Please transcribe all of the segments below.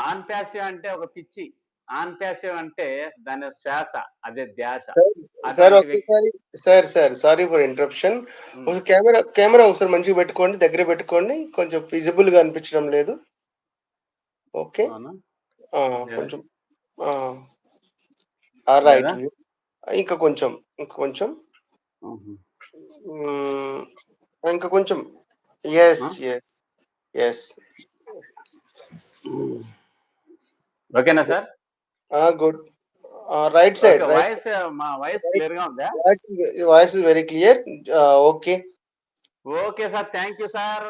On passive అంటే ఒక పిచ్చి ఆన్ ప్యాసివ్ అంటే దాని శ్వాస అదే ధ్యాస. సార్ ఒకసారి sir sir sorry for interruption camera camera ఒకసారి మంచిగా పెట్టుకోండి దగ్గర పెట్టుకోండి కొంచెం విజిబుల్గా అనిపించడం లేదు. ఓకే? కొంచెం రైట్? ఇంకా కొంచెం ఇంకా కొంచెం. ఇంకా కొంచెం. ఎస్ ఎస్ ఎస్ ఓకేనా sir? Good. Right side voice మా వాయిస్ క్లియర్గా ఉందా? Voice is very clear okay okay sir thank you sir.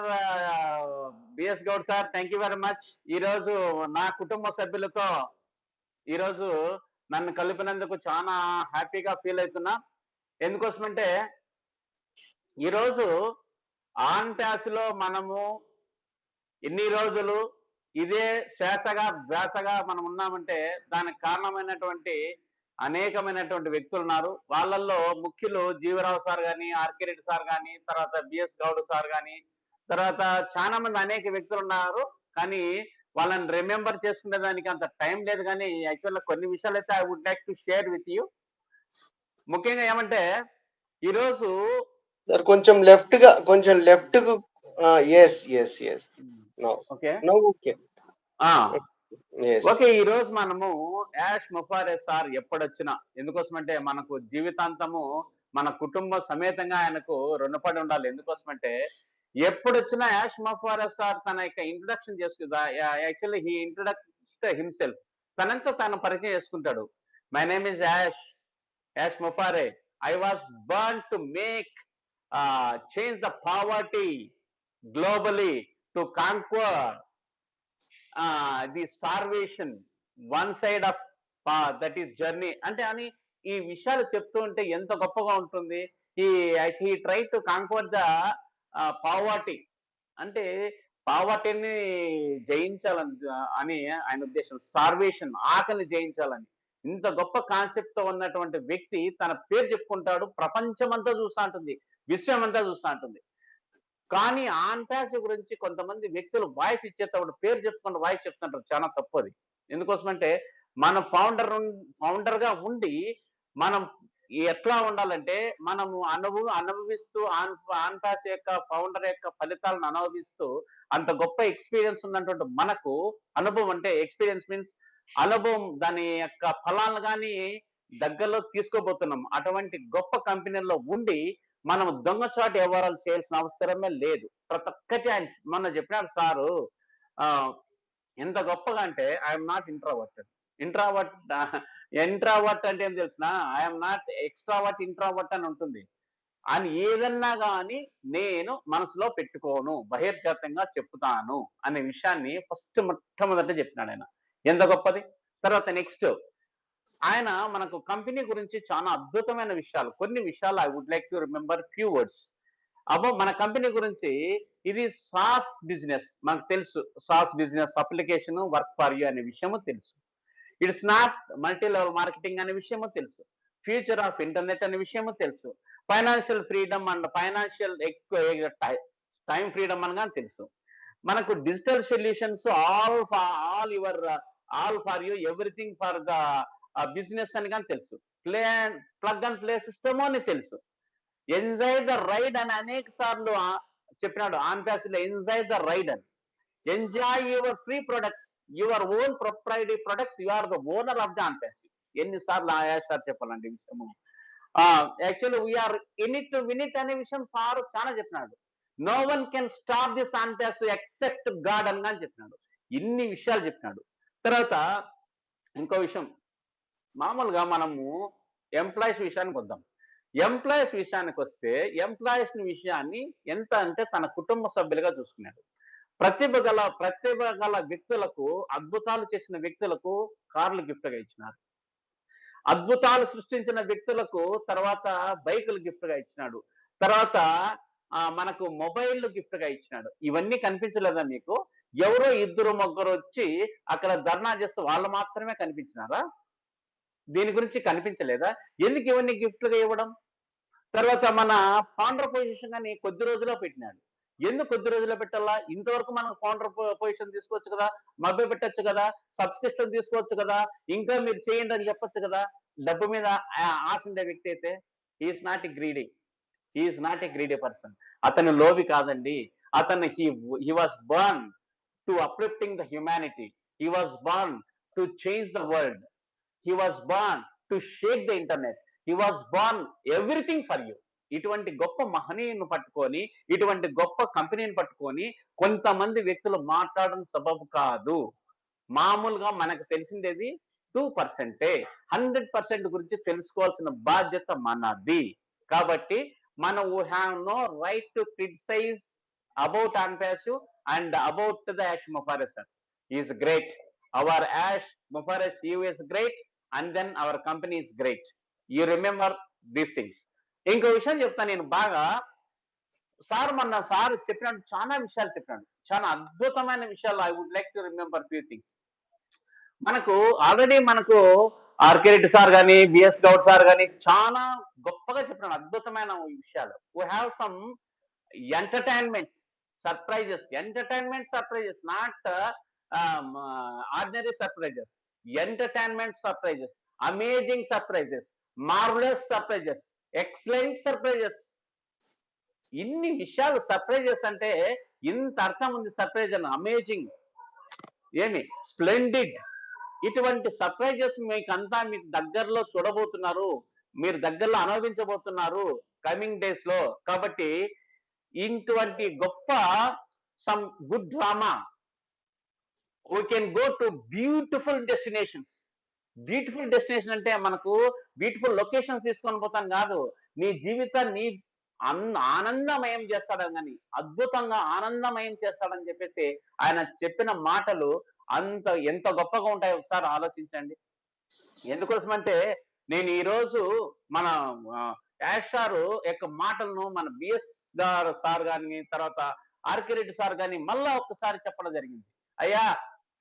BS Goud sir thank you very much ఈ రోజు నా కుటుంబ సభ్యులతో ఈ రోజు నన్ను కలిపినందుకు చాలా హ్యాపీగా ఫీల్ అవుతున్నా. ఎందుకోసమంటే ఈరోజు ఆన్లో మనము ఎన్ని రోజులు ఇదే శ్వాసగా ధ్యాసగా మనం ఉన్నామంటే దానికి కారణమైనటువంటి అనేకమైనటువంటి వ్యక్తులు ఉన్నారు. వాళ్ళల్లో ముఖ్యులు జీవరావు సార్ కానీ ఆర్కే రెడ్డి సార్ కానీ తర్వాత బిఎస్ గౌడ్ సార్ కానీ తర్వాత చాలా మంది అనేక వ్యక్తులు ఉన్నారు. కానీ వాళ్ళని రిమెంబర్ చేసుకునే దానికి అంత టైం లేదు. కానీ యాక్చువల్గా కొన్ని విషయాలు అయితే I would like to share with you ముఖ్యంగా ఏమంటే ఈరోజు కొంచెం లెఫ్ట్గా కొంచెం లెఫ్ట్కు yes yes yes okay okay ఈ రోజు మనము యాష్ ముఫారే సార్ ఎప్పుడొచ్చినా ఎందుకోసమంటే మనకు జీవితాంతము మన కుటుంబ సమేతంగా ఆయనకు రుణపడి ఉండాలి. ఎందుకోసమంటే ఎప్పుడొచ్చినా యాష్ ముఫారే సార్ తన యొక్క ఇంట్రొడక్షన్ చేసుకుందా యాక్చువల్లీ హీ ఇంట్రొడక్ట్ హిమ్సెల్ఫ్ తనంతా తాను పరిచయం చేసుకుంటాడు. My name is Ash Ash Mufareh. I was born to make change the poverty globally to conquer the starvation one side of that his journey అంటే అని ఈ విషయాలు చెప్తూ ఉంటే ఎంత గొప్పగా ఉంటుంది. ఈ he try to conquer the poverty అంటే పావర్టీని జయించాలని అని ఆయన ఉద్దేశం. స్టార్వేషన్ ఆకలిని జయించాలని. ఇంత గొప్ప కాన్సెప్ట్తో ఉన్నటువంటి వ్యక్తి తన పేరు చెప్పుకుంటాడు. ప్రపంచం అంతా చూస్తూ ఉంటుంది. విశ్వం అంతా చూస్తూ ఉంటుంది. కానీ ఆంటాసి గురించి కొంతమంది వ్యక్తులు వాయిస్ ఇచ్చేటప్పుడు పేరు చెప్పుకుంటూ వాయిస్ చెప్తుంటారు. చాలా తప్పది. ఎందుకోసమంటే మన ఫౌండర్ ఫౌండర్గా ఉండి మనం ఎట్లా ఉండాలంటే మనము అనుభవం అనుభవిస్తూ ఆన్ యొక్క ఫౌండర్ యొక్క ఫలితాలను అనుభవిస్తూ అంత గొప్ప ఎక్స్పీరియన్స్ ఉన్నటువంటి మనకు అనుభవం అంటే ఎక్స్పీరియన్స్ మీన్స్ అనుభవం దాని యొక్క ఫలాలను కానీ దగ్గరలో తీసుకోబోతున్నాం. అటువంటి గొప్ప కంపెనీల్లో ఉండి మనం దొంగచాటు వ్యవహారాలు చేయాల్సిన అవసరమే లేదు. ప్రతి ఒక్కటి ఆయన మొన్న చెప్పినాడు సారు ఆ, ఎంత గొప్పగా అంటే I'm not introverted introvert introvert అంటే ఏం తెలిసిన? ఐఎమ్ నాట్ ఎక్స్ట్రావర్ట్ ఇంట్రావర్ట్ అని ఉంటుంది. అని ఏదన్నా కానీ నేను మనసులో పెట్టుకోను బహిర్గతంగా చెప్తాను అనే విషయాన్ని ఫస్ట్ మొట్టమొదట చెప్పినాడు ఆయన. ఎంత గొప్పది? తర్వాత నెక్స్ట్ ఆయన మనకు కంపెనీ గురించి చాలా అద్భుతమైన విషయాలు కొన్ని విషయాలు I would like to remember few words అబ్బో మన కంపెనీ గురించి ఇది సాస్ బిజినెస్ మనకు తెలుసు. SaaS business application work for you అనే విషయము తెలుసు. It's not multi level marketing అనే విషయము తెలుసు. ఫ్యూచర్ ఆఫ్ ఇంటర్నెట్ అనే విషయము తెలుసు. ఫైనాన్షియల్ ఫ్రీడమ్ అండ్ ఫైనాన్షియల్ ఎక్కువ టైం ఫ్రీడమ్ అనగా తెలుసు. మనకు digital solutions all all your all for you everything for the business అని కానీ తెలుసు. Play plug and play system అని తెలుసు. ఎంజాయ్ ద రైడ్ అని అనేక సార్లు చెప్పినాడు. ఆన్లో ఎంజాయ్ ద రైడ్ అని. Enjoy your free products your own proprietary products you are the owner of the Onpassive ఎన్నిసార్లు ఆయా సార్ చెప్పాలండి ఈ విషయము? యాక్చువల్లీ వీఆర్ ఇనిట్ వినిట్ అనే విషయం సార్ చాలా చెప్పినాడు. No one can stop this Onpassive except God అని కానీ చెప్పినాడు. ఇన్ని విషయాలు చెప్పినాడు. తర్వాత ఇంకో విషయం. మామూలుగా మనము ఎంప్లాయీస్ విషయానికి వద్దాం. ఎంప్లాయీస్ విషయానికి వస్తే ఎంప్లాయీస్ విషయాన్ని ఎంత అంటే తన కుటుంబ సభ్యులుగా చూసుకున్నాడు. ప్రతిభ గల ప్రతిభ గల వ్యక్తులకు అద్భుతాలు చేసిన వ్యక్తులకు కార్లు గిఫ్ట్గా ఇచ్చినారు అద్భుతాలు సృష్టించిన వ్యక్తులకు తర్వాత బైకులు గిఫ్ట్గా ఇచ్చినాడు. తర్వాత ఆ, మనకు మొబైల్ గిఫ్ట్గా ఇచ్చినాడు. ఇవన్నీ కనిపించలేదా మీకు? ఎవరో ఇద్దరు ముగ్గురు వచ్చి అక్కడ ధర్నా చేస్తే వాళ్ళు మాత్రమే కనిపించినారా? దీని గురించి కనిపించలేదా? ఎందుకు ఇవన్నీ గిఫ్ట్లుగా ఇవ్వడం? తర్వాత మన ఫౌండర్ పొజిషన్ అని కొద్ది రోజుల్లో పెట్టినాడు. ఎందుకు కొద్ది రోజుల్లో పెట్టాలా? ఇంతవరకు మనం కౌంటర్ పొజిషన్ తీసుకోవచ్చు కదా? మభ్య పెట్టచ్చు కదా? సబ్స్క్రిప్షన్ తీసుకోవచ్చు కదా? ఇంకా మీరు చేయండి అని చెప్పొచ్చు కదా? డబ్బు మీద ఆశ ఉండే వ్యక్తి అయితే is not a greedy is not a greedy person అతను లోవి కాదండి. అతను he he was born to uplifting the humanity he was born to change the world he was born to shake the internet he was born everything for you ఇటువంటి గొప్ప మహనీయుని పట్టుకొని ఇటువంటి గొప్ప కంపెనీని పట్టుకొని కొంతమంది వ్యక్తులు మాట్లాడడం సబబు కాదు. మామూలుగా మనకు తెలిసిందేది టూ పర్సెంటే. హండ్రెడ్ పర్సెంట్ గురించి తెలుసుకోవాల్సిన బాధ్యత మనది. కాబట్టి మన we have no right to criticize about OnPassive and about the Ash Mufareh sir is great. Our Ash Mufareh you is great. And then our company is great you remember these things ఇంకో విషయం చెప్తాను నేను బాగా. Sir మొన్న sir చెప్పినట్టు చాలా విషయాలు చెప్పినాడు. చాలా అద్భుతమైన విషయాలు I would like to remember few things మనకు ఆల్రెడీ మనకు ఆర్కే రెడ్డి సార్ కానీ బిఎస్ గౌడ్ సార్ కానీ చాలా గొప్పగా చెప్పినాడు. అద్భుతమైన విషయాలు. We have some entertainment surprises entertainment surprises not ordinary surprises entertainment surprises amazing surprises marvellous surprises excellent surprises ఇన్ని విషయాలు సర్ప్రైజెస్ అంటే ఇంత అర్థం ఉంది సర్ప్రైజ్ అని అమేజింగ్ ఏమి? స్ప్లెండిడ్ ఇటువంటి సర్ప్రైజెస్ మీకు అంతా మీకు దగ్గరలో చూడబోతున్నారు మీరు దగ్గరలో అనుభవించబోతున్నారు కమింగ్ డేస్లో. కాబట్టి ఇటువంటి గొప్ప some good drama we can go to beautiful destinations beautiful destination అంటే మనకు బ్యూటిఫుల్ లొకేషన్స్ తీసుకొని పోతాం కాదు. నీ జీవితాన్ని అన్ ఆనందమయం చేస్తాడని కానీ అద్భుతంగా ఆనందమయం చేస్తాడని చెప్పేసి ఆయన చెప్పిన మాటలు అంత ఎంత గొప్పగా ఉంటాయి ఒకసారి ఆలోచించండి. ఎందుకోసమంటే నేను ఈ రోజు మన యాష్ సారు యొక్క మాటలను మన బిఎస్ గారు సార్ గారిని తర్వాత ఆర్కిరెడ్డి సార్ గారిని మళ్ళా ఒక్కసారి చెప్పడం జరిగింది. అయ్యా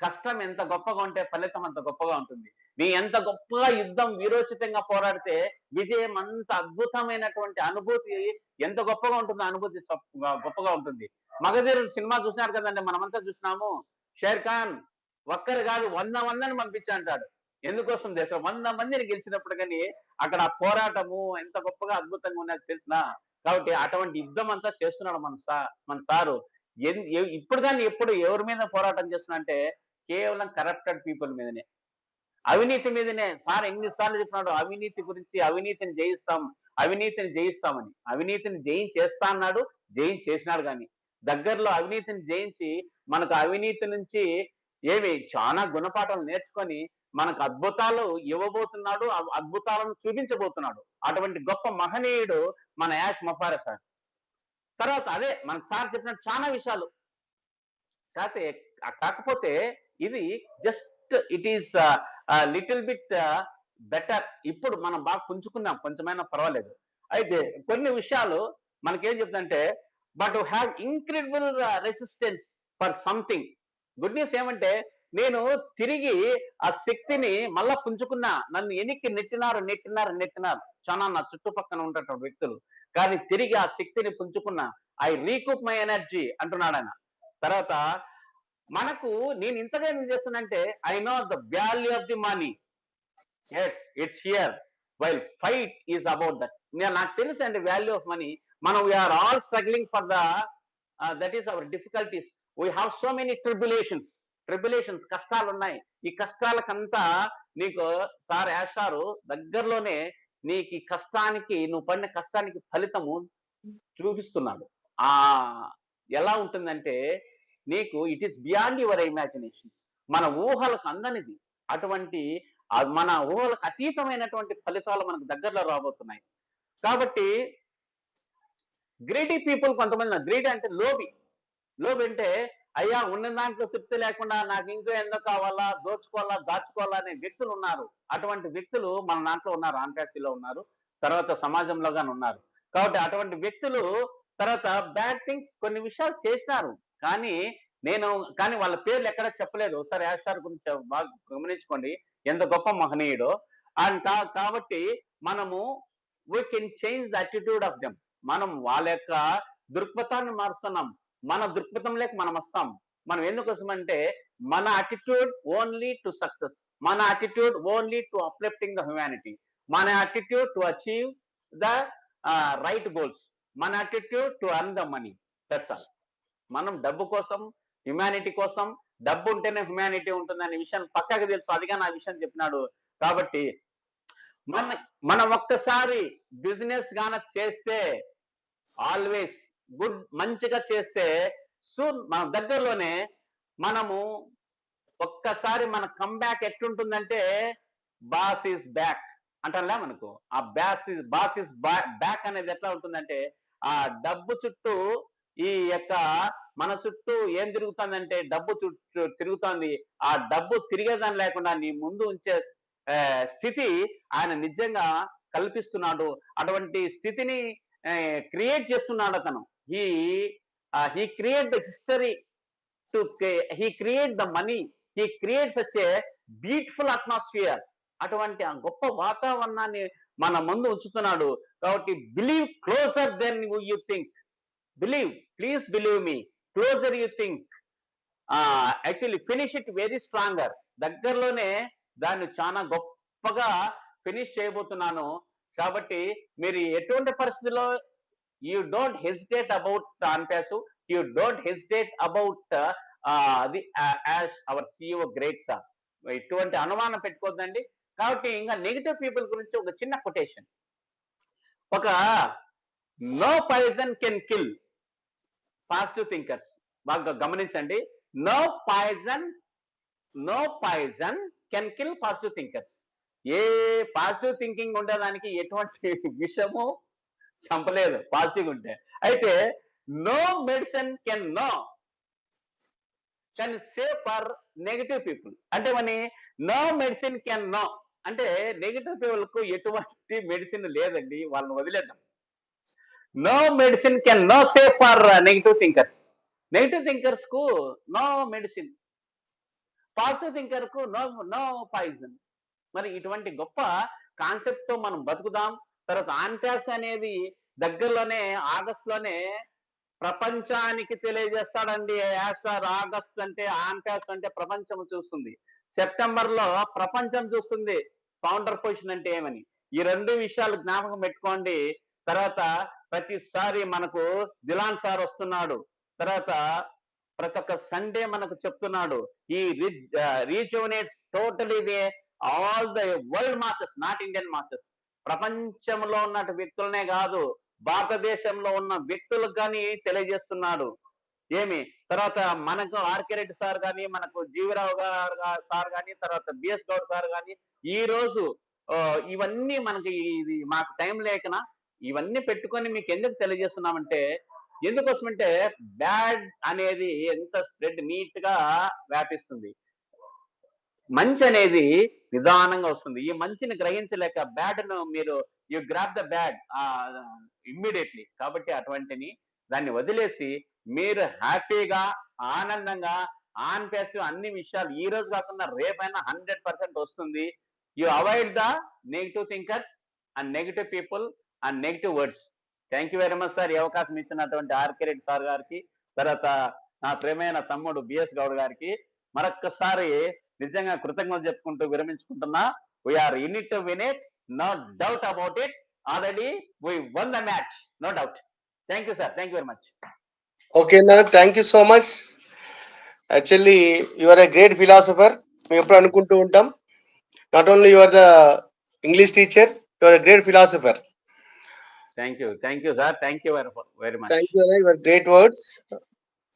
కష్టం ఎంత గొప్పగా ఉంటే ఫలితం అంత గొప్పగా ఉంటుంది. నీ ఎంత గొప్పగా యుద్ధం వీరోచితంగా పోరాడితే విజయం అంత అద్భుతమైనటువంటి అనుభూతి ఎంత గొప్పగా ఉంటుందో అనుభూతి గొప్పగా ఉంటుంది. మగధీరుడు సినిమా చూసినారు కదండి మనమంతా చూసినాము. షేర్ ఖాన్ ఒక్కరు కాదు వంద మందిని పంపించా అంటాడు. ఎందుకోసం దేశం వంద మందిని గెలిచినప్పుడు కానీ అక్కడ పోరాటము ఎంత గొప్పగా అద్భుతంగా ఉన్నది తెలిసిన? కాబట్టి అటువంటి యుద్ధం అంతా చేస్తున్నాడు మన సా మన సారు. ఎన్- ఇప్పుడు కానీ ఎప్పుడు ఎవరి మీద పోరాటం చేస్తున్నా అంటే కేవలం కరప్టెడ్ పీపుల్ మీదనే. అవినీతి మీదనే. సార్ ఎన్నిసార్లు చెప్పినాడు అవినీతి గురించి అవినీతిని జయిస్తాం అవినీతిని జయిస్తామని. అవినీతిని జయించేస్తా అన్నాడు జయించేసినాడు కానీ. దగ్గరలో అవినీతిని జయించి మనకు అవినీతి నుంచి ఏమి చాలా గుణపాఠాలు నేర్చుకొని మనకు అద్భుతాలు ఇవ్వబోతున్నాడు అద్భుతాలను చూపించబోతున్నాడు. అటువంటి గొప్ప మహనీయుడు మన యాష్ మఫారా సార్. తర్వాత అదే మనకు సార్ చెప్పిన చాలా విషయాలు. కాకపోతే కాకపోతే ఇది just it is little bit better. ఇప్పుడు మనం బాగా పుంజుకున్నాం కొంచెమైనా పర్వాలేదు. అయితే కొన్ని విషయాలు మనకేం చెప్తుందంటే but have incredible resistance for something good news ఏమంటే నేను తిరిగి ఆ శక్తిని మళ్ళా పుంజుకున్నా నన్ను ఎనికి నెట్టినారు నెట్టినారు నెట్టినారు. చాలా నా చుట్టుపక్కల ఉండేటువంటి వ్యక్తులు. కానీ తిరిగి ఆ శక్తిని పుంజుకున్నా ఐ రీకూప్ మై ఎనర్జీ అంటున్నాడు ఆయన. తర్వాత మనకు నేను ఇంతగా ఏం చేస్తున్నంటే I know the value of the money as it's here while fight is about that నేను నాకు తెలుసు అండి వాల్యూ ఆఫ్ మనీ మనం we're all struggling for the that is our difficulties we have so many tribulations tribulations కష్టాలు ఉన్నాయి. ఈ కష్టాలకంతా నీకు sir యాషారు దగ్గరలోనే నీకు ఈ కష్టానికి నువ్వు పడిన కష్టానికి ఫలితము చూపిస్తున్నాడు. ఆ ఎలా ఉంటుందంటే నీకు it is beyond your imaginations మన ఊహలకు అందనిది. అటువంటి మన ఊహలకు అతీతమైనటువంటి ఫలితాలు మనకు దగ్గరలో రాబోతున్నాయి. కాబట్టి గ్రీడీ పీపుల్ కొంతమంది గ్రీడ్ అంటే లోబి. లోబి అంటే అయ్యా ఉన్న దాంట్లో తృప్తి లేకుండా నాకు ఇంకో ఎందుకు కావాలా దోచుకోవాలా దాచుకోవాలా అనే వ్యక్తులు ఉన్నారు. అటువంటి వ్యక్తులు మన దాంట్లో ఉన్నారు. ఆంటాక్సీలో ఉన్నారు. తర్వాత సమాజంలో కానీ ఉన్నారు. కాబట్టి అటువంటి వ్యక్తులు తర్వాత బ్యాడ్ థింగ్స్ కొన్ని విషయాలు చేసినారు. కానీ నేను కానీ వాళ్ళ పేర్లు ఎక్కడ చెప్పలేదు. ఒకసారి యాషార్ గురించి బాగా గమనించుకోండి. ఎంత గొప్ప మహనీయుడో. అండ్ కాబట్టి మనము we can change the attitude of them మనం వాళ్ళ యొక్క దృక్పథాన్ని మారుస్తున్నాం. మన దృక్పథం లేక మనం వస్తాం. మనం ఎందుకోసం అంటే మన అటిట్యూడ్ ఓన్లీ టు సక్సెస్ మన attitude only to uplifting the humanity మన attitude to achieve the right goals మన attitude to earn the money that's all మనం డబ్బు కోసం హ్యుమానిటీ కోసం డబ్బు ఉంటేనే హ్యుమానిటీ ఉంటుంది అనే విషయం పక్కకు తెలుసు. అదిగా నా విషయం చెప్పినాడు. కాబట్టి మన మనం ఒక్కసారి బిజినెస్ గాన చేస్తే ఆల్వేస్ గుడ్ మంచిగా చేస్తే సూన్ మన దగ్గరలోనే మనము ఒక్కసారి మన కంబ్యాక్ ఎట్లుంటుందంటే బాస్ ఈస్ బ్యాక్ అంటారులే మనకు? ఆ బ్యాస్ బాస్ ఇస్ బ్యాక్ అనేది ఎట్లా ఉంటుందంటే ఆ డబ్బు చుట్టూ ఈ యొక్క మన చుట్టూ ఏం తిరుగుతుందంటే డబ్బు చుట్టూ తిరుగుతోంది. ఆ డబ్బు తిరిగేదాన్ని లేకుండా నీ ముందు ఉంచే స్థితి ఆయన నిజంగా కల్పిస్తున్నాడు. అటువంటి స్థితిని క్రియేట్ చేస్తున్నాడు అతను. ఈ he create the history to he create the money. He creates వచ్చే బ్యూటిఫుల్ అట్మాస్ఫియర్. అటువంటి ఆ గొప్ప వాతావరణాన్ని మన ముందు ఉంచుతున్నాడు. కాబట్టి believe closer then you think. Believe please believe me closer you think actually finish it very stronger దగ్గరలోనే దాన్ని చాలా గొప్పగా ఫినిష్ చేయబోతున్నాను. కాబట్టి మీరు ఎటువంటి పరిస్థితిలో you don't hesitate about OnPassive you don't hesitate about అది Ash our CEO great sir ఇటువంటి అనుమానం పెట్టుకోద్దండి కాబట్టి ఇంకా నెగిటివ్ పీపుల్ గురించి ఒక చిన్న కొటేషన్ ఒక no poison can kill positive thinkers బాగా గమనించండి. No poison no poison can kill positive thinkers A positive thinking ఉండడానికి ఎటువంటి విషము చంపలేదు. పాజిటివ్ ఉంటే. అయితే no medicine can no can save for negative people అంటే మన నో మెడిసిన్ కెన్ నో అంటే నెగిటివ్ పీపుల్కు ఎటువంటి మెడిసిన్ లేదండి. వాళ్ళని వదిలేద్దాం. No medicine can no safe for negative thinkers negative థింకర్స్కు no medicine positive థింకర్కు నో నో పాయిజన్ మరి ఇటువంటి గొప్ప కాన్సెప్ట్తో మనం బతుకుదాం. తర్వాత ఆంటాస్ అనేది దగ్గరలోనే ఆగస్ట్లోనే ప్రపంచానికి తెలియజేస్తాడండి యాస్. సార్ ఆగస్ట్ అంటే ఆంటాస్ అంటే ప్రపంచం చూస్తుంది. సెప్టెంబర్లో ప్రపంచం చూస్తుంది. ఫౌండర్ పొజిషన్ అంటే ఏమని? ఈ రెండు విషయాలు జ్ఞాపకం పెట్టుకోండి. తర్వాత ప్రతిసారి మనకు దిలాన్ సార్ వస్తున్నాడు. తర్వాత ప్రతి ఒక్క సండే మనకు చెప్తున్నాడు. ఈ rejuvenates totally they all the world masses not Indian masses ప్రపంచంలో ఉన్న వ్యక్తులనే కాదు భారతదేశంలో ఉన్న వ్యక్తులకు కానీ తెలియజేస్తున్నాడు. ఏమి? తర్వాత మనకు ఆర్కే రెడ్డి సార్ కానీ మనకు జీవరావు గారు సార్ కానీ తర్వాత బిఎస్ గౌడ్ సార్ కానీ ఈ రోజు ఇవన్నీ మనకి ఇది మాకు టైం లేకనా ఇవన్నీ పెట్టుకొని మీకు ఎందుకు తెలియజేస్తున్నామంటే ఎందుకోసమంటే బ్యాడ్ అనేది ఎంత స్ప్రెడ్ నీట్గా వ్యాపిస్తుంది. మంచి అనేది నిదానంగా వస్తుంది. ఈ మంచిని గ్రహించలేక బ్యాడ్ను మీరు you grab the bad immediately. కాబట్టి అటువంటిని దాన్ని వదిలేసి మీరు హ్యాపీగా ఆనందంగా ఆన్ ప్యాసివ్ అన్ని విషయాలు ఈ రోజు కాకుండా రేపైనా హండ్రెడ్ పర్సెంట్ వస్తుంది. You avoid the negative thinkers and negative people and negative words thank you very much sir ఈ అవకాశం ఇచ్చినటువంటి ఆర్కే రెడ్డి సార్ గారికి తర్వాత నా ప్రేమైన తమ్ముడు బిఎస్ గౌడ్ గారికి మరొక్కసారి నిజంగా కృతజ్ఞతలు చెప్పుకుంటూ విరమించుకుంటున్నా. We're in it win it no doubt about it already we won the match no doubt thank you sir thank you very much ఓకేనా thank you so much actually your a great philosopher మేము ఎప్పుడు అనుకుంటూ ఉంటాం. Not only your the English teacher your a great philosopher thank you thank you sir thank you very much thank you your great words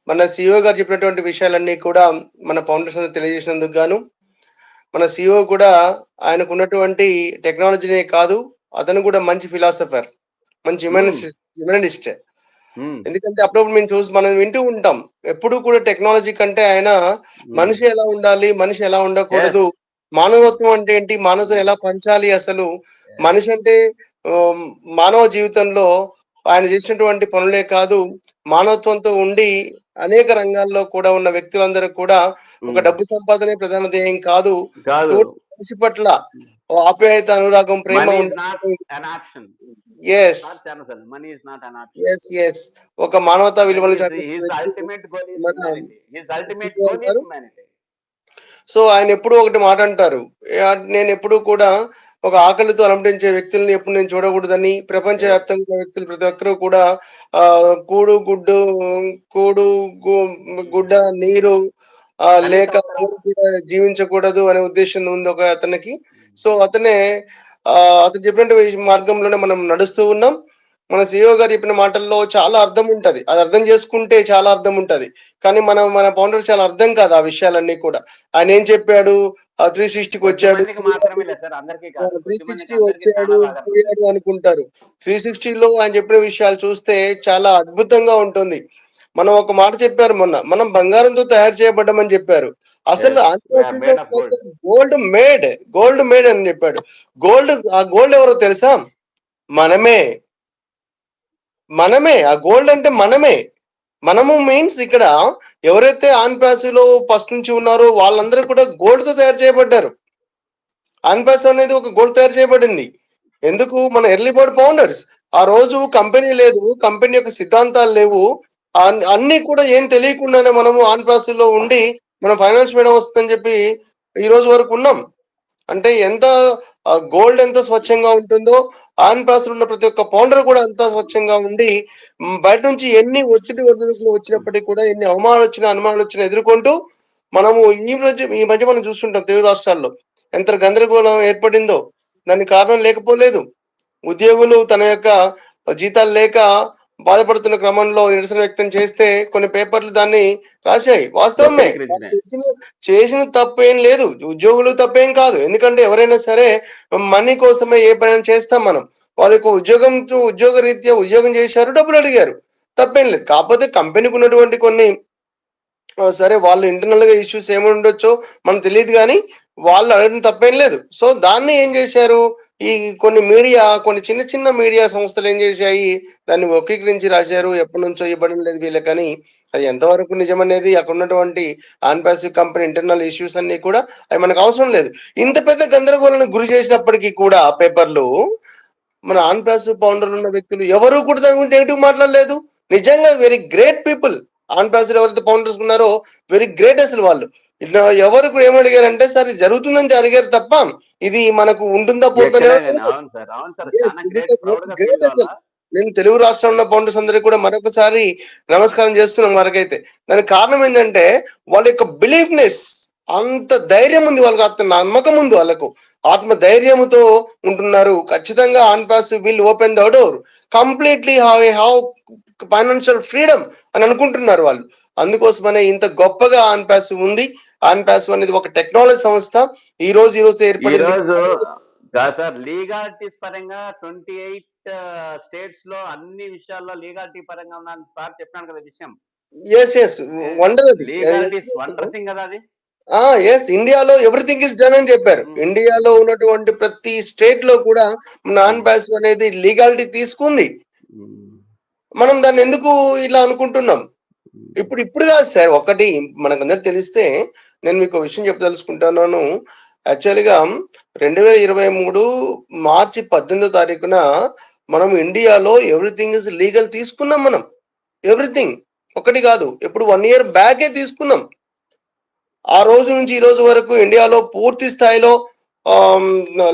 మన CEO గారు చెప్పినటువంటి విషయాలన్నీ కూడా మన ఫౌండేషన్ తెలియజేసినందుకు గాను మన సిఇఓ కూడా ఆయనకు ఉన్నటువంటి టెక్నాలజీనే కాదు అతను కూడా మంచి ఫిలాసఫర్ మంచి హ్యూమనిస్ట్ హ్యూమనిస్ట్ ఎందుకంటే అప్పుడప్పుడు మేము చూసి మనం వింటూ ఉంటాం ఎప్పుడు కూడా టెక్నాలజీ కంటే ఆయన మనిషి ఎలా ఉండాలి మనిషి ఎలా ఉండకూడదు మానవత్వం అంటే ఏంటి మానవత్వం ఎలా పంచాలి అసలు మనిషి అంటే మానవ జీవితంలో ఆయన చేసినటువంటి పనులే కాదు మానవత్వంతో ఉండి అనేక రంగాల్లో కూడా ఉన్న వ్యక్తులందరూ కూడా ఒక డబ్బు సంపాదనే ప్రధాన ధ్యేయం కాదు. మనిషి పట్ల ఆప్యాయత అనురాగం ప్రేమ ఎస్ ఎస్ ఎస్ ఒక మానవతా విలువలు హ్యూమానిటీ సో ఆయన ఎప్పుడూ ఒకటి మాట అంటారు. "ఏ- నేను ఎప్పుడూ కూడా ఒక ఆకలితో అలంటించే వ్యక్తుల్ని ఎప్పుడు నేను చూడకూడదని ప్రపంచవ్యాప్తంగా ఉన్న వ్యక్తులు ప్రతి ఒక్కరూ కూడా ఆ కూడు గుడ్డు కూడు గుడ్డ నీరు ఆ లేక జీవించకూడదు అనే ఉద్దేశం ఉంది ఒక అతనికి. సో అతనే ఆ అతను చెప్పినటువంటి మార్గంలోనే మనం నడుస్తూ ఉన్నాం. మన సిఇఓ గారు చెప్పిన మాటల్లో చాలా అర్థం ఉంటది. అది అర్థం చేసుకుంటే చాలా అర్థం ఉంటది. కానీ మన మన ఫౌండర్ చాలా అర్థం కాదు ఆ విషయాలన్నీ కూడా. ఆయన ఏం చెప్పాడు? ఆ త్రీ సిక్స్టీకి వచ్చాడు. త్రీ సిక్స్టీ వచ్చాడు పోయాడు అనుకుంటారు. త్రీ సిక్స్టీలో ఆయన చెప్పిన విషయాలు చూస్తే చాలా అద్భుతంగా ఉంటుంది. మనం ఒక మాట చెప్పారు మొన్న. మనం బంగారంతో తయారు చేయబడ్డామని చెప్పారు. అసలు. గోల్డ్ మేడ్ గోల్డ్ మేడ్ అని చెప్పాడు. గోల్డ్ ఆ గోల్డ్ ఎవరో తెలుసా? మనమే. మనమే ఆ గోల్డ్ అంటే మనమే. మనము మీన్స్ ఇక్కడ ఎవరైతే ఆన్లో ఫస్ట్ నుంచి ఉన్నారో వాళ్ళందరూ కూడా గోల్డ్తో తయారు చేయబడ్డారు. ఆన్ పాస్ అనేది ఒక గోల్డ్ తయారు చేయబడింది. ఎందుకు? మన ఎర్లీ బోర్డ్ ఫౌండర్స్ ఆ రోజు కంపెనీ లేదు కంపెనీ యొక్క సిద్ధాంతాలు లేవు. అన్ని కూడా ఏం తెలియకుండానే మనము ఆన్ ఉండి మనం ఫైనాన్స్ మేడం వస్తుందని చెప్పి ఈ రోజు వరకు ఉన్నాం. అంటే ఎంత గోల్డ్ ఎంత స్వచ్ఛంగా ఉంటుందో ఆన్ పాస్ ఉన్న ప్రతి ఒక్క పౌండర్ కూడా అంత స్వచ్ఛంగా ఉండి బయట నుంచి ఎన్ని ఒత్తిడి ఒత్తిడులు వచ్చినప్పటికీ కూడా ఎన్ని అవమానాలు వచ్చినా అనుమానాలు వచ్చినా ఎదుర్కొంటూ మనము ఈ మధ్య ఈ మధ్య మనం చూస్తుంటాం తెలుగు రాష్ట్రాల్లో. ఎంత గందరగోళం ఏర్పడిందో. దానికి కారణం లేకపోలేదు. ఉద్యోగులు తన యొక్క జీతాలు లేక బాధపడుతున్న క్రమంలో నిరసన వ్యక్తం చేస్తే కొన్ని పేపర్లు దాన్ని రాశాయి. వాస్తవమే. చేసిన- తప్పేం లేదు. ఉద్యోగులు తప్పేం కాదు. ఎందుకంటే ఎవరైనా సరే మనీ కోసమే ఏ పని చేస్తాం మనం. వాళ్ళకు ఉద్యోగం ఉద్యోగ రీత్యా ఉద్యోగం చేశారు డబ్బులు అడిగారు. తప్పేం లేదు. కాకపోతే కంపెనీకి ఉన్నటువంటి కొన్ని సరే వాళ్ళు ఇంటర్నల్గా ఇష్యూస్ ఏమి ఉండొచ్చో మనకు తెలియదు కానీ వాళ్ళు అడగడం తప్పేం లేదు. సో దాన్ని ఏం చేశారు? ఈ కొన్ని మీడియా కొన్ని చిన్న చిన్న మీడియా సంస్థలు ఏం చేశాయి? దాన్ని వక్రీకరించి రాశారు. ఎప్పటి నుంచో ఇవ్వడం లేదు వీళ్ళకని. అది ఎంతవరకు నిజమనేది అక్కడ ఉన్నటువంటి ఆన్పాసివ్ కంపెనీ ఇంటర్నల్ ఇష్యూస్ అన్ని కూడా అవి మనకు అవసరం లేదు. ఇంత పెద్ద గందరగోళానికి గురి చేసినప్పటికీ కూడా పేపర్లు మన ఆన్పాసివ్ ఫౌండర్లు ఉన్న వ్యక్తులు ఎవరు కూడా దాని గురించి నెగిటివ్ మాట్లాడలేదు. నిజంగా వెరీ గ్రేట్ పీపుల్. ఆన్పాసివ్ ఎవరైతే ఫౌండర్స్ ఉన్నారో వెరీ గ్రేట్ అసలు వాళ్ళు. ఇట్లా ఎవరు కూడా ఏమడిగారంటే సార్ ఇది జరుగుతుందని అడిగారు తప్ప ఇది మనకు ఉంటుందా పోతుందా? నేను తెలుగు రాష్ట్రంలో ఫౌండర్స్ అందరికీ కూడా మరొకసారి నమస్కారం చేస్తున్నాం వరకైతే దానికి కారణం ఏంటంటే వాళ్ళ యొక్క బిలీఫ్నెస్ అంత ధైర్యం ఉంది వాళ్ళకి అంత నమ్మకం ఉంది వాళ్ళకు. ఆత్మ ధైర్యముతో ఉంటున్నారు. ఖచ్చితంగా OnPassive will open the door. Completely have have financial freedom అని అనుకుంటున్నారు వాళ్ళు. అందుకోసమనే ఇంత గొప్పగా ఆన్ పాస్ ఉంది. ఆన్ పాస్ అనేది ఒక టెక్నాలజీ సంస్థ. ఈ రోజు ఈ రోజు ఏర్పడింది. సార్ లీగాలిటీస్ పరంగా ట్వంటీ ఎయిట్ స్టేట్స్లో అన్ని విషయాల్లో లీగాలిటీ పరంగా ఉన్నాను సార్ చెప్పాను కదా విషయం. Yes yes wonder legalities wonder thing కదా అది? ఎస్ ఇండియాలో ఎవ్రీథింగ్ ఇస్ డన్ అని చెప్పారు. ఇండియాలో ఉన్నటువంటి ప్రతి స్టేట్లో కూడా నాన్ పాసివ్ అనేది లీగాలిటీ తీసుకుంది. మనం దాన్ని ఎందుకు ఇలా అనుకుంటున్నాం? ఇప్పుడు ఇప్పుడు కాదు సార్ ఒకటి మనకందరూ తెలిస్తే నేను మీకు విషయం చెప్పదలుచుకుంటున్నాను. యాక్చువల్గా రెండు వేల ఇరవై మూడు మార్చి పద్దెనిమిదో తారీఖున మనం ఇండియాలో ఎవ్రీథింగ్ ఇస్ లీగల్ తీసుకున్నాం మనం. ఎవ్రీథింగ్ ఒకటి కాదు ఇప్పుడు వన్ ఇయర్ బ్యాకే తీసుకున్నాం. ఆ రోజు నుంచి ఈ రోజు వరకు ఇండియాలో పూర్తి స్థాయిలో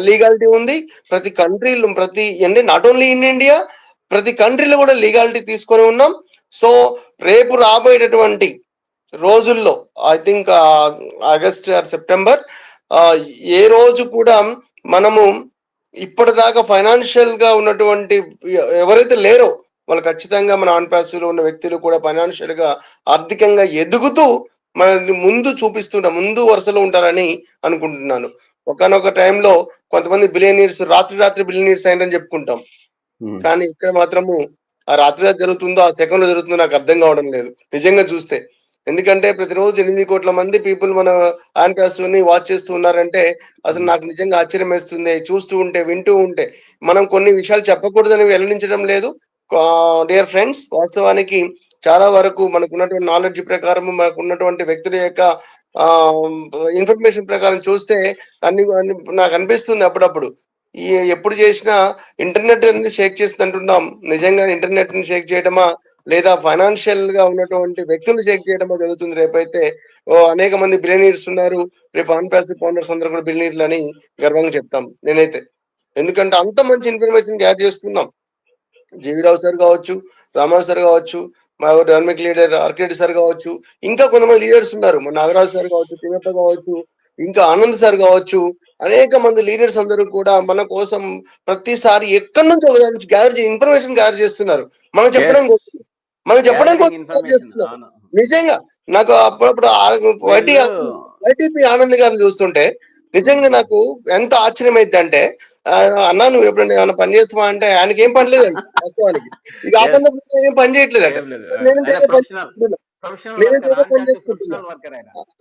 లీగాలిటీ ఉంది. ప్రతి కంట్రీలో ప్రతి అంటే నాట్ ఓన్లీ ఇన్ ఇండియా ప్రతి కంట్రీలో కూడా లీగాలిటీ తీసుకొని ఉన్నాం. సో రేపు రాబోయేటటువంటి రోజుల్లో I think August or September ఏ రోజు కూడా మనము ఇప్పటిదాకా ఫైనాన్షియల్గా ఉన్నటువంటి ఎవరైతే లేరో వాళ్ళు ఖచ్చితంగా మన ఆన్లో ఉన్న వ్యక్తులు కూడా ఫైనాన్షియల్గా ఆర్థికంగా ఎదుగుతూ మనల్ని ముందు చూపిస్తుంటారు ముందు వరుసలో ఉంటారని అనుకుంటున్నాను. ఒకనొక టైంలో కొంతమంది బిలియనీర్స్ రాత్రి రాత్రి బిలియనీర్స్ అయిందని చెప్పుకుంటాం. కానీ ఇక్కడ మాత్రము ఆ రాత్రి జరుగుతుందో ఆ సెకండ్లో జరుగుతుందో నాకు అర్థం కావడం లేదు. నిజంగా చూస్తే. ఎందుకంటే ప్రతిరోజు ఎనిమిది కోట్ల మంది పీపుల్ మన ఆన్ వాచ్ చేస్తూ ఉన్నారంటే అసలు నాకు నిజంగా ఆశ్చర్యం వేస్తుంది. చూస్తూ ఉంటే వింటూ ఉంటే. మనం కొన్ని విషయాలు చెప్పకూడదని వెల్లడించడం లేదు. డియర్ ఫ్రెండ్స్ వాస్తవానికి చాలా వరకు మనకు ఉన్నటువంటి నాలెడ్జ్ ప్రకారం మనకు ఉన్నటువంటి వ్యక్తుల యొక్క ఇన్ఫర్మేషన్ ప్రకారం చూస్తే అన్ని నాకు అనిపిస్తుంది అప్పుడప్పుడు. ఎప్పుడు చేసినా ఇంటర్నెట్ అనేది షేక్ చేస్తుంది అంటున్నాం. నిజంగా ఇంటర్నెట్ని షేక్ చేయడమా లేదా ఫైనాన్షియల్గా ఉన్నటువంటి వ్యక్తులు షేక్ చేయడమా జరుగుతుంది రేపైతే? ఓ అనేక మంది బిలియనీర్స్ ఉన్నారు. రేపు ఆన్ ప్యాసివ్ ఫౌండర్స్ అందరూ కూడా బిలియనీర్లు అని గర్వంగా చెప్తాం నేనైతే. ఎందుకంటే అంత మంచి ఇన్ఫర్మేషన్ గ్యాదర్ చేస్తున్నాం. జీవిరావు సార్ కావచ్చు రామారావు సార్ కావచ్చు మా డైనమిక్ లీడర్ ఆర్కేడి సార్ కావచ్చు ఇంకా కొంతమంది లీడర్స్ ఉన్నారు. మా నాగరాజు సార్ కావచ్చు తిమ్మప్ప కావచ్చు ఇంకా ఆనంద్ సార్ కావచ్చు అనేక మంది లీడర్స్ అందరూ కూడా మన కోసం ప్రతిసారి ఎక్కడి నుంచి ఒక దాని నుంచి గ్యాదర్ ఇన్ఫర్మేషన్ గ్యాదర్ చేస్తున్నారు మనం చెప్పడం. కోసం మనం చెప్పడం కోసం. చేస్తున్నారు. నిజంగా నాకు అప్పుడప్పుడు వైటీ వైటీపీ ఆనంద్ గారిని చూస్తుంటే నిజంగా నాకు ఎంత ఆశ్చర్యం అయితే అంటే అన్నా నువ్వు ఎప్పుడైనా ఏమైనా పని చేస్తావా అంటే ఆయనకి ఏం పని లేదండి వాస్తవానికి ఇక ఆ. పని ఏం పని చేయట్లేదంట ఏం లేదు. సార్, నేను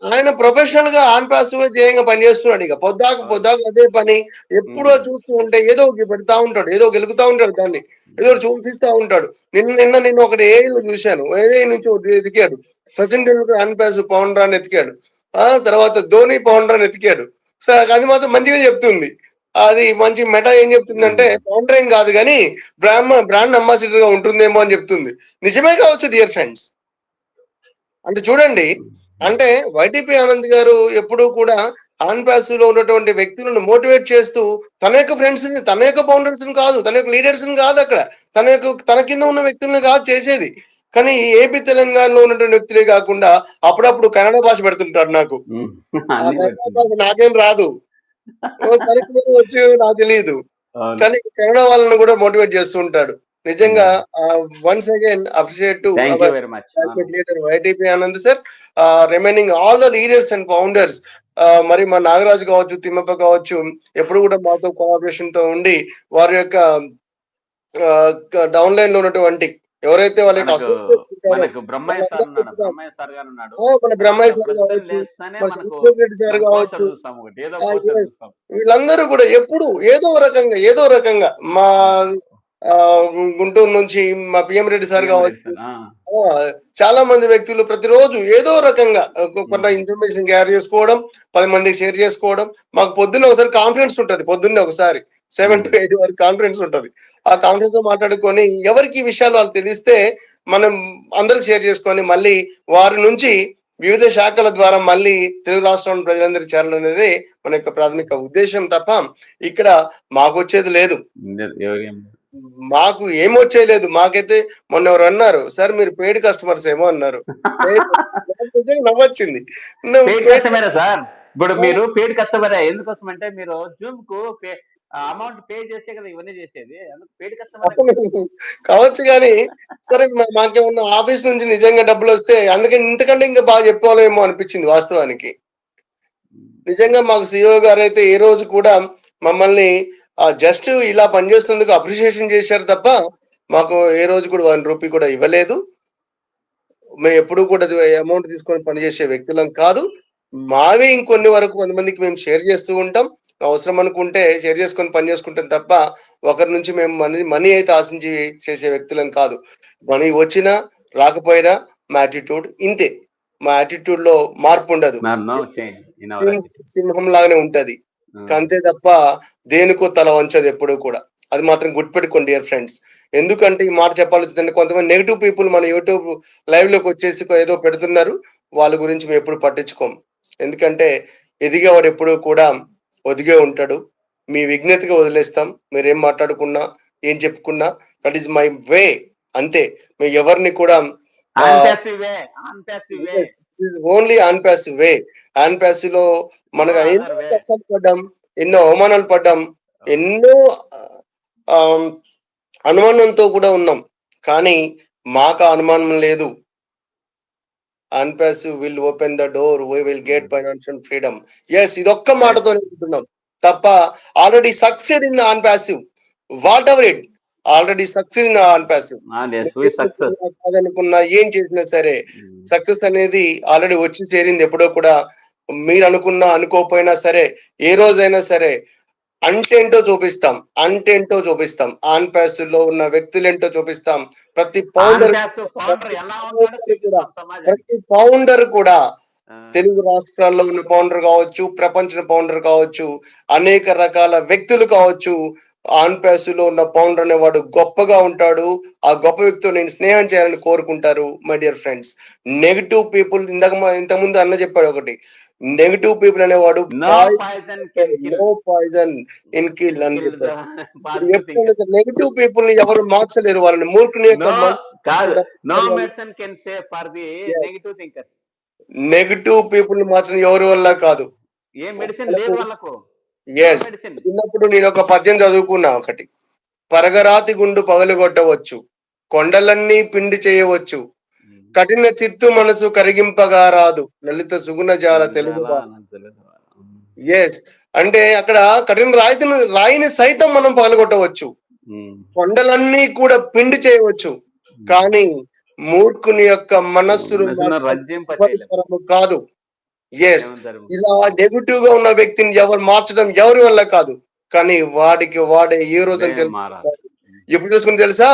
ఆయన ప్రొఫెషనల్గా ఆన్ పాస్ ధ్యేయంగా పనిచేస్తున్నాడు ఇక. పొద్దాకు పొద్దాకు అదే పని. ఎప్పుడో. చూస్తూ ఉంటే ఏదో పెడతా ఉంటాడు ఏదో గెలుగుతా ఉంటాడు దాన్ని. ఏదో చూపిస్తా ఉంటాడు. నిన్న నిన్న నేను ఒకటి ఏ చూశాను. ఏ నుంచి ఎతికాడు. Sachin Tendulkar OnPassive founder అని ఎతికాడు. ఆ తర్వాత ధోని పౌండర్ అని ఎతికాడు. సార్ అది మాత్రం మంచిగా చెప్తుంది. అది మంచి మెటా ఏం చెప్తుందంటే పౌండర్ ఏం కాదు కానీ బ్రాహ్మ బ్రాండ్ అంబాసిడర్గా ఉంటుందేమో అని చెప్తుంది. నిజమే కావచ్చు డియర్ ఫ్రెండ్స్? అంటే చూడండి అంటే వైటీపీ ఆనంద్ గారు ఎప్పుడూ కూడా ఆన్ పాస్లో ఉన్నటువంటి వ్యక్తులను మోటివేట్ చేస్తూ తన యొక్క ఫ్రెండ్స్ని తన యొక్క ఫౌండర్స్ని కాదు తన యొక్క లీడర్స్ని కాదు అక్కడ. తన యొక్క తన కింద ఉన్న వ్యక్తులను కాదు చేసేది. కానీ ఏపీ తెలంగాణలో ఉన్నటువంటి వ్యక్తులే కాకుండా అప్పుడప్పుడు కన్నడ భాష పెడుతుంటాడు నాకు. భాష నాకేం రాదు. వచ్చి నాకు తెలియదు. కానీ కన్నడ వాళ్ళని కూడా మోటివేట్ చేస్తూ ఉంటాడు. నిజంగా once again appreciate to leader YTP Anand sir remaining all the leaders and founders మరి మా నాగరాజు కావచ్చు తిమ్మప్ప కావచ్చు ఎప్పుడు కూడా మాతో కోఆపరేషన్తో ఉండి వారి యొక్క డౌన్ లైన్లో ఉన్నటువంటి ఎవరైతే వాళ్ళ బ్రహ్మయ్య సార్ కావచ్చు వీళ్ళందరూ కూడా ఎప్పుడు ఏదో రకంగా ఏదో రకంగా మా ఆ, గుంటూరు నుంచి మా పిఎం రెడ్డి సార్ కావచ్చు. చాలా మంది వ్యక్తులు ప్రతిరోజు ఏదో రకంగా కొంత ఇన్ఫర్మేషన్ గ్యాదర్ చేసుకోవడం పది మందికి షేర్ చేసుకోవడం మాకు పొద్దున్న ఒకసారి కాన్ఫరెన్స్ ఉంటది పొద్దున్నే ఒకసారి. సెవెన్ టు ఎయిట్ వరకు కాన్ఫరెన్స్ ఉంటది. ఆ కాన్ఫరెన్స్లో మాట్లాడుకొని ఎవరికి ఈ విషయాలు వాళ్ళు తెలిస్తే మనం అందరికి షేర్ చేసుకొని మళ్ళీ వారి నుంచి వివిధ శాఖల ద్వారా మళ్ళీ తెలుగు రాష్ట్రం ప్రజలందరికీ చేరాలనేది మన యొక్క ప్రాథమిక ఉద్దేశం తప్ప ఇక్కడ మాకు వచ్చేది లేదు. మాకు ఏం వచ్చేయలేదు. మాకైతే మొన్న ఎవరు అన్నారు సార్ మీరు పెయిడ్ కస్టమర్స్ ఏమో అన్నారు. నవ్వొచ్చింది. సార్? ఇప్పుడు మీరు పెయిడ్ కస్టమరే ఎందుకోసం అంటే మీరు జూమ్కు అమౌంట్ పే చేసే కదా ఇవన్నీ చేసేది. Paid customer. కావచ్చు కానీ సరే మాకేమన్నా ఆఫీస్ నుంచి నిజంగా డబ్బులు వస్తే అందుకని ఇంతకంటే ఇంకా బాగా చెప్పుకోవాలేమో అనిపించింది వాస్తవానికి. నిజంగా మాకు సిఇఓ గారు అయితే ఏ రోజు కూడా మమ్మల్ని జస్ట్ ఇలా పనిచేస్తున్నందుకు అప్రిషియేషన్ చేశారు తప్ప మాకు ఏ రోజు కూడా వన్ రూపీ కూడా ఇవ్వలేదు. మేము ఎప్పుడు కూడా అమౌంట్ తీసుకొని పనిచేసే వ్యక్తులం కాదు. మావే ఇంకొన్ని వరకు కొంతమందికి మేము షేర్ చేస్తూ ఉంటాం. అవసరం అనుకుంటే షేర్ చేసుకొని పని చేసుకుంటాం తప్ప ఒకరి నుంచి మేము మనీ మనీ అయితే ఆశించి చేసే వ్యక్తులం కాదు. మనీ వచ్చినా రాకపోయినా మా యాటిట్యూడ్ ఇంతే. మా యాటిట్యూడ్లో మార్పు ఉండదు. సింహం లాగానే ఉంటది. అంతే తప్ప దేనికో తల వంచదు ఎప్పుడూ కూడా. అది మాత్రం గుర్తుపెట్టుకోండి డియర్ ఫ్రెండ్స్. ఎందుకంటే ఈ మాట చెప్పాలి వచ్చిందంటే కొంతమంది నెగిటివ్ పీపుల్ మన యూట్యూబ్ లైవ్లోకి వచ్చేసి ఏదో పెడుతున్నారు. వాళ్ళ గురించి మేము ఎప్పుడు పట్టించుకోం. ఎందుకంటే ఎదిగేవాడు ఎప్పుడూ కూడా ఒదిగే ఉంటాడు. మీ విజ్ఞతగా వదిలేస్తాం. మీరేం మాట్లాడుకున్నా ఏం చెప్పుకున్నా దట్ ఈస్ మై వే అంతే. మేము ఎవరిని కూడా ఓన్లీ ఆన్ ప్యాసివ్ వే ఆన్ ప్యాసివ్లో మనకు No ఎన్నో. కష్టాలు పడ్డాం ఎన్నో అవమానాలు పడ్డాం ఎన్నో ఆ, అనుమానంతో కూడా ఉన్నాం. కానీ మాకు అనుమానం లేదు. OnPassive will open the door we will get financial freedom yes ఇది ఒక్క మాటతోనే ఉంటున్నాం తప్ప already succeed in OnPassive whatever it already succeed in OnPassive success అనుకున్నా ఏం చేసినా సరే. సక్సెస్ అనేది ఆల్రెడీ వచ్చి చేరింది ఎప్పుడో కూడా. మీరు అనుకున్నా అనుకోకపోయినా సరే ఏ రోజైనా సరే అంటేంటో చూపిస్తాం అంటేంటో చూపిస్తాం. ఆన్ ప్యాస్లో ఉన్న వ్యక్తులేంటో చూపిస్తాం. ప్రతి పౌండర్ ప్రతి పౌండర్ కూడా తెలుగు రాష్ట్రాల్లో ఉన్న పౌండర్ కావచ్చు ప్రపంచ పౌండర్ కావచ్చు అనేక రకాల వ్యక్తులు కావచ్చు ఆన్లో ఉన్న పౌండర్ అనేవాడు గొప్పగా ఉంటాడు. ఆ గొప్ప వ్యక్తితో నేను స్నేహం చేయాలని కోరుకుంటారు my dear friends negative people ఇందాక ఇంతకుముందు అన్న చెప్పాడు ఒకటి. నెగిటివ్ పీపుల్ అనేవాడు నో పాయిజన్ ఇన్ కిల్ అని ఎప్పుడైనా నెగిటివ్ పీపుల్ని ఎవరు మార్చలేరు వాళ్ళని. మూర్ఖుని. నెగిటివ్ పీపుల్ని మార్చడం ఎవరి వల్ల కాదు? ఏ మెడిసిన్ లేదు వాళ్ళకు చిన్నప్పుడు నేను ఒక పద్యం చదువుకున్నా ఒకటి. పరగరాతి గుండు పగలగొట్టవచ్చు. కొండలన్నీ పిండి చేయవచ్చు. కఠిన చిత్తు మనసు కరిగింపగా రాదు. లలిత సుగుణ జాల తెలుగు ఎస్ అంటే అక్కడ కఠిన రాయిని రాయిని సైతం మనం పగలగొట్టవచ్చు. కొండలన్నీ కూడా పిండి చేయవచ్చు. కానీ మూర్ఖుని యొక్క తరము కాదు. ఎస్ ఇలా నెగిటివ్గా ఉన్న వ్యక్తిని ఎవరు మార్చడం ఎవరి వల్ల కాదు. కానీ వాడికి వాడే ఏ రోజు అని తెలుసు? ఎప్పుడు చూసుకుని తెలుసా?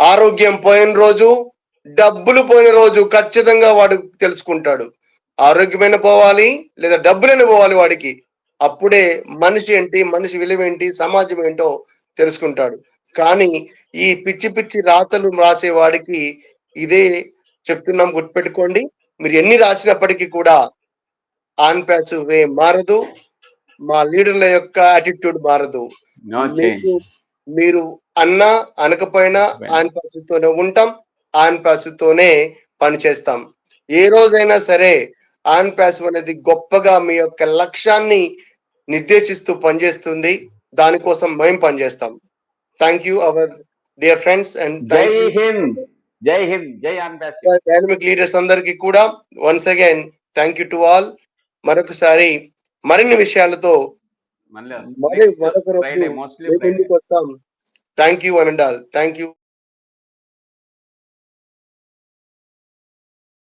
ఆరోగ్యం పోయిన రోజు డబ్బులు పోయిన రోజు ఖచ్చితంగా వాడు తెలుసుకుంటాడు. ఆరోగ్యమైన పోవాలి లేదా డబ్బులైన పోవాలి వాడికి. అప్పుడే మనిషి ఏంటి మనిషి విలువ ఏంటి సమాజం ఏంటో తెలుసుకుంటాడు. కానీ ఈ పిచ్చి పిచ్చి రాతలు రాసే వాడికి ఇదే చెప్తున్నాం గుర్తుపెట్టుకోండి. మీరు ఎన్ని రాసినప్పటికీ కూడా ఆన్ ప్యాస్ వే మారదు. మా లీడర్ల యొక్క యాటిట్యూడ్ మారదు. మీకు మీరు అన్నా అనకపోయినా ఆన్ తోనే ఉంటాం ఆన్ తోనే పని చేస్తాం. ఏ రోజైనా సరే ఆన్ ప్యాసివ్ అనేది గొప్పగా మీ యొక్క లక్ష్యాన్ని నిర్దేశిస్తూ పనిచేస్తుంది. దానికోసం మేము పనిచేస్తాం. Thank you our dear friends and జై హింద్! జై హింద్! జై ఆంబాసి డైనమిక్ లీడర్స్ అందరికీ కూడా once again thank you to all మరొకసారి మరిన్ని విషయాలతో మరి మరొక రోజు వస్తాం. Thank you and all thank you